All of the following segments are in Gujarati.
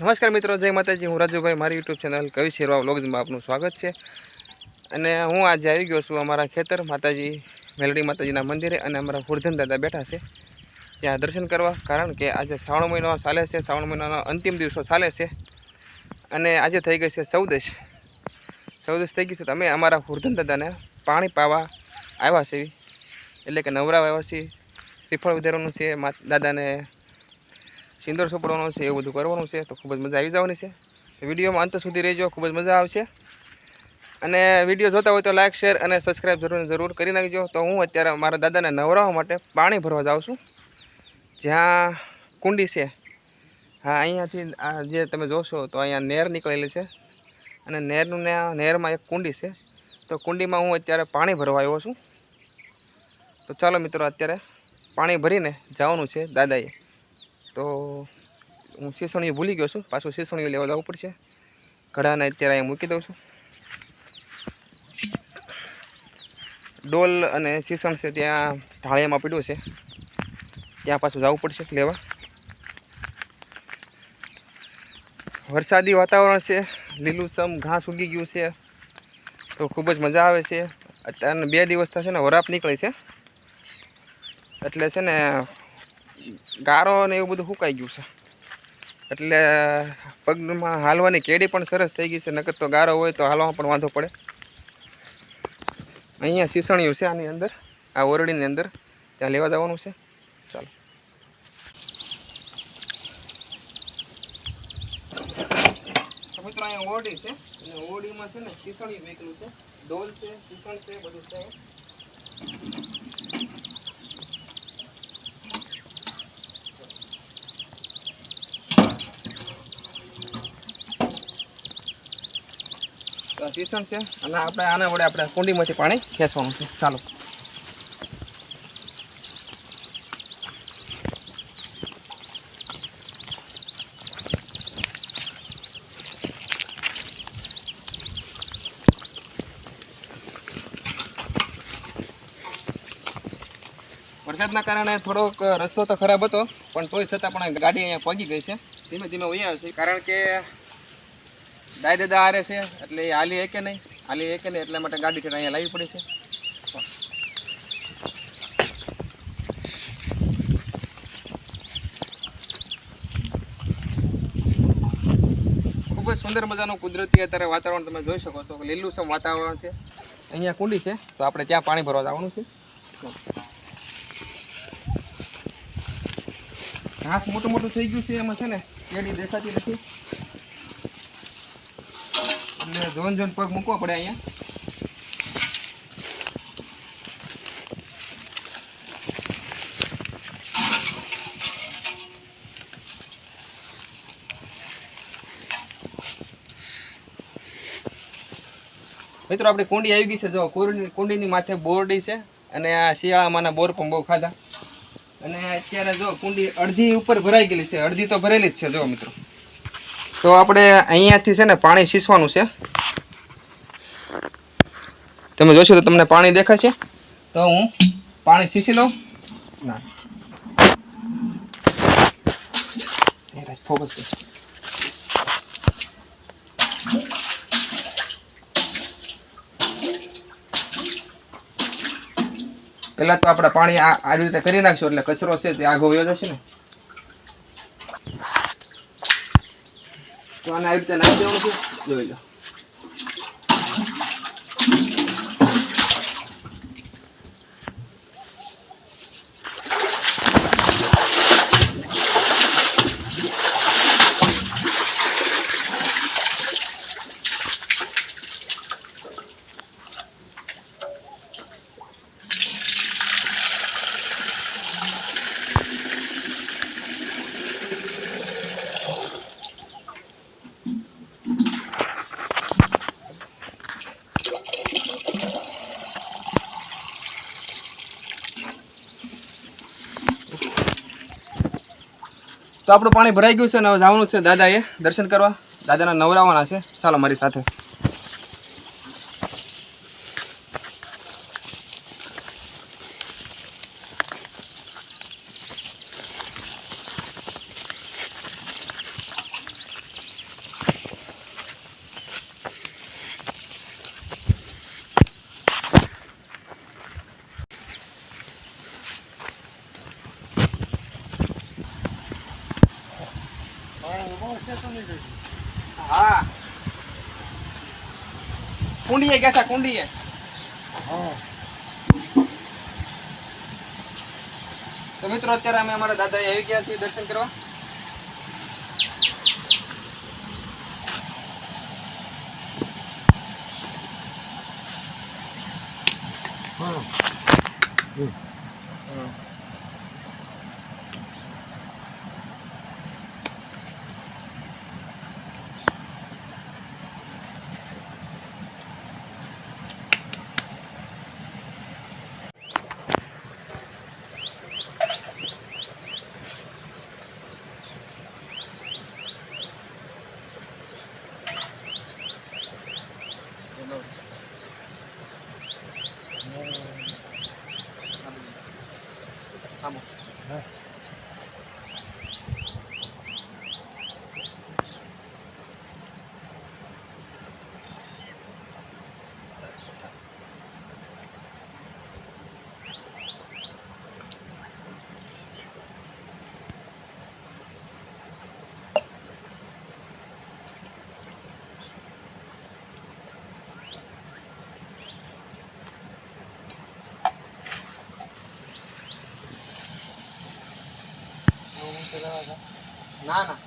નમસ્કાર મિત્રો, જય માતાજી. હું રાજુભાઈ, મારી યુટ્યુબ ચેનલ કવિ શેરવા વ્લોગ્સમાં આપનું સ્વાગત છે. અને હું આજે આવી ગયો છું અમારા ખેતર માતાજી, મેલડી માતાજીના મંદિરે અને અમારા ફૂરધન દાદા બેઠા છે ત્યાં દર્શન કરવા. કારણ કે આજે શ્રાવણ મહિનો ચાલે છે. શ્રાવણ મહિનાનો અંતિમ દિવસો ચાલે છે. અને આજે થઈ ગઈ છે ચૌદશ. ચૌદશ થઈ ગઈ છે. તમે અમારા ફૂરધન દાદાને પાણી પાવા આવ્યા છે એટલે કે નવરાવા આવ્યા છીએ. શ્રીફળ વધારવાનું છે. દાદાને સિંદૂર સોપડવાનું છે, એવું બધું કરવાનું છે, તો ખૂબ જ મજા આવી જવાની છે. વિડીયોમાં અંત સુધી રહેજો, ખૂબ જ મજા આવશે. અને વીડિયો જોતા હોય તો લાઇક શેર અને સબસ્ક્રાઈબ જરૂર જરૂર કરી નાખજો. તો હું અત્યારે મારા દાદાને નવરાવવા માટે પાણી ભરવા જાઉં છું. જ્યાં કુંડી છે. હા, અહીંયાથી આ જે તમે જોશો તો અહીંયા નેર નીકળેલી છે. અને નેરનું ને નેરમાં એક કુંડી છે. તો કુંડીમાં હું અત્યારે પાણી ભરવા આવ્યો છું. તો ચાલો મિત્રો, અત્યારે પાણી ભરીને જવાનું છે દાદાએ. તો હું શીસણીઓ ભૂલી ગયો છું. પાછું શીસણીઓ લેવા જવું પડશે. ઘડાને અત્યારે અહીંયા મૂકી દઉં છું. ડોલ અને શીસણ છે ત્યાં ઢાળિયામાં પડ્યું છે. ત્યાં પાછું જવું પડશે લેવા. વરસાદી વાતાવરણ છે. લીલુંછમ ઘાસ ઉગી ગયું છે. તો ખૂબ જ મજા આવે છે. અત્યારે બે દિવસ થશે ને વરાપ નીકળે છે. એટલે છે ને ગારો ને એવું બધું સુકાઈ ગયું છે. એટલે પગમાં હાલવાની કેડી પણ સરસ થઈ ગઈ છે. નકર તો ગારો હોય તો હાલવામાં પણ વાંધો પડે. અહીંયા શીસણિયું છે આની અંદર. આ ઓરડીની અંદર. ત્યાં લેવા જવાનું છે. ચાલો. ઓરડી છે. અને ઓરડીમાં છે ને શીસણિયું મેકેલું છે. ડોલ છે સીસણ છે, બધું છે. આ છે અને આપણે આના વડે આપણે કુંડીમાંથી પાણી ખેંચવાનું છે. ચાલો. વરસાદના કારણે થોડોક રસ્તો તો ખરાબ હતો, પણ તોય છતાં પણ ગાડી અહીંયા પહોંચી ગઈ છે. ધીમે ધીમે વહી છે, કારણ કે દાય દાદા હારે છે, એટલે એ હાલી એકે નહીં. હાલી એકે નહીં, એટલા માટે ગાડી ઠેઠ અહીંયા લાવવી પડી છે. ખૂબ જ સુંદર મજાનું કુદરતી અત્યારે વાતાવરણ તમે જોઈ શકો છો. લીલું સમ વાતાવરણ છે. અહીંયા કુંડી છે, તો આપણે ત્યાં પાણી ભરવા જવાનું છે. ઘાસ મોટું મોટું થઈ ગયું છે, એમાં છે ને, કેડી દેખાતી નથી. એટલે જોન જોન પગ મૂકવા પડે અહીંયા. મિત્રો, આપણી કુંડી આવી ગઈ છે. જો, કુંડી કુંડીની માથે બોરડી છે અને આ શિયાળામાંના બોર પણ બહુ ખાધા. અને અત્યારે જો, કુંડી અડધી ઉપર ભરાઈ ગયેલી છે. અડધી તો ભરેલી જ છે, જો મિત્રો. તો આપણે અહીંયાથી છે ને પાણી સીસવાનું છે. તમે જોશો તો તમને પાણી દેખાય છે તો હું પાણી સીસી લઉં. ના. ફોકસ કર. પહેલા તો આપણે પાણી આ આવી રીતે કરી નાખશું એટલે કચરો છે તે આગો વયો જશે ને. તો આને આવી રીતે નાખી દેવાનું છે. જોઈ લો. તો આપણું પાણી ભરાઈ ગયું છે અને જવાનું છે દાદાએ દર્શન કરવા. દાદાના નવરાવાના છે. ચાલો મારી સાથે. હા. કુંડીએ ગયા હતા કુંડીએ? તો મિત્રો અત્યારે અમે અમારા દાદા આવી ગયા છીએ દર્શન કરવા. આમાં. ના ના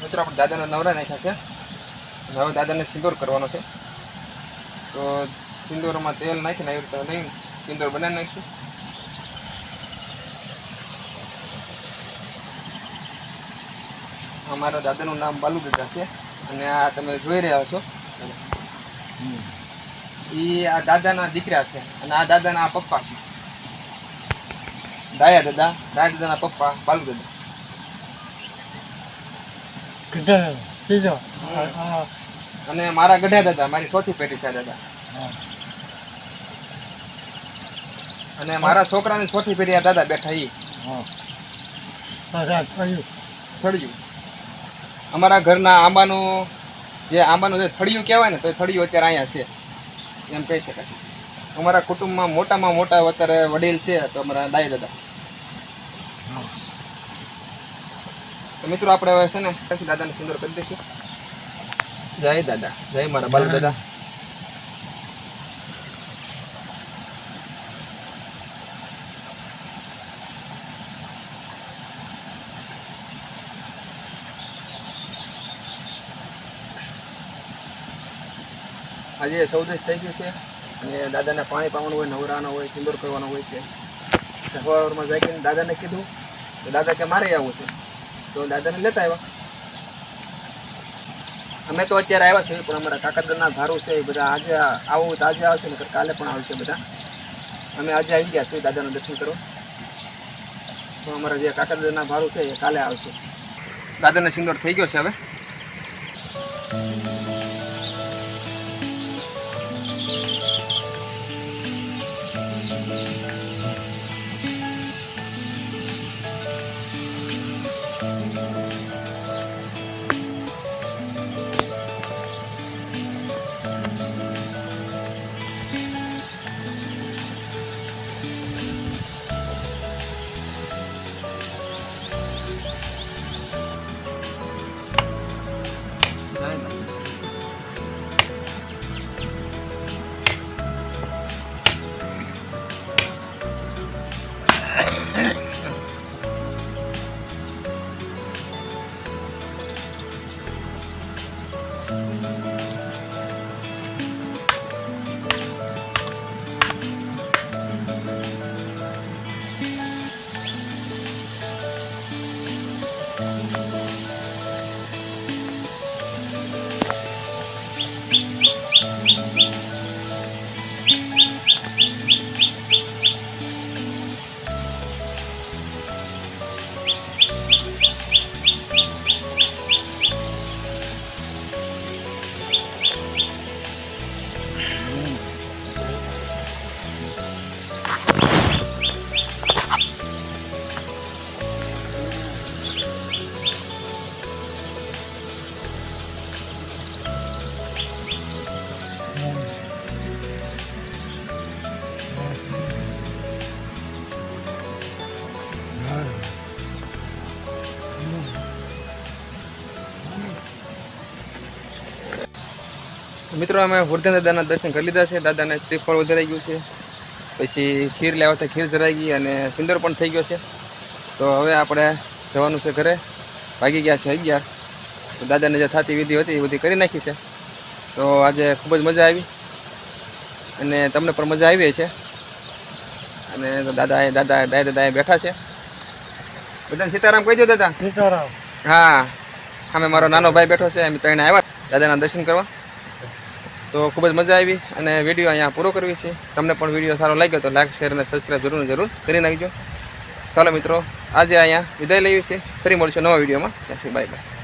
મિત્રો આપણે દાદાનો નવરા નાખ્યા છે અને હવે દાદાને સિંદૂર કરવાનો છે. તો સિંદૂરમાં તેલ નાખીને આવી રીતે નહીં સિંદૂર બનાવી નાખીશું. અમારા દાદાનું નામ બાલુ દાદા છે અને આ તમે જોઈ રહ્યા છો. એ આ દાદાના દીકરા છે અને આ દાદાના આ પપ્પા છે. દાયા દાદા દાયા દાદાના પપ્પા બાલુ દાદા અને મારા ગઢા દાદા, મારી ચોથી પેઢી છે દાદા. અને મારા છોકરાની ચોથી પેઢી આ દાદા બેઠા ઈ. થળિયું. અમારા ઘરના આંબાનું જે આંબાનું જે થળિયું કહેવાય ને, તો એ થળિયું અત્યારે અહીંયા છે. એમ કહી શકાય. અમારા કુટુંબમાં મોટામાં મોટા અત્યારે વડીલ છે, તો અમારા દાઈ દાદા. તો મિત્રો, આપણે હવે છે ને દાદાને સુંદર કરી દઈશું. જય દાદા, જય મારા બાલ દાદા. આજે સૌદેશ થઈ ગઈ છે અને દાદાને પાણી પાવાનું હોય નવરાનો હોય, સિંદૂર કરવાનો હોય છે. સવારમાં જાગીને દાદાને કીધું, તો દાદા કે મારે આવવું છે. તો દાદાને લેતા આવ્યા. અમે તો અત્યારે આવ્યા છીએ, પણ અમારા કાકાદરના ધારું છે બધા આજે આવું તો આજે આવશે ને કાલે પણ આવશે બધા. અમે આજે આવી ગયા છીએ દાદાનું દર્શન કરો તો અમારા જે કાકાદરના ભારું છે એ કાલે આવશે. દાદાને સિંગર થઈ ગયો છે હવે. મિત્રો અમે વૃદ્ધન દાદાના દર્શન કરી લીધા છે. દાદાને શ્રીફળ વધારાઈ ગયું છે. પછી ખીર લેવા હતા ખીર જરાઈ ગઈ અને સુંદર પણ થઈ ગયો છે. તો હવે આપણે જવાનું છે ઘરે. ભાગી ગયા છે અગિયાર. તો દાદાને જે થતી વિધિ હતી એ બધી કરી નાખી છે. તો આજે ખૂબ જ મજા આવી. અને તમને પણ મજા આવી છે અને દાદા દાદા દાદા દાદા બેઠા છે. બધાને સીતારામ કહી દો દાદા. સીતારામ. હા. અમે મારો નાનો ભાઈ બેઠો છે. અમે ત્રણે આવ્યા. દાદાના દર્શન કરવા. તો ખૂબ જ મજા આવી અને વીડિયો અહીંયા પૂરો કરવી છે. તમને પણ વીડિયો સારો લાગ્યો તો લાઈક શેર અને સબસ્ક્રાઈબ જરૂર જરૂર કરી નાખજો. ચાલો મિત્રો, આજે અહીંયા વિદાય લઈએ છીએ. ફરી મળશું નવા વિડીયોમાં બાય બાય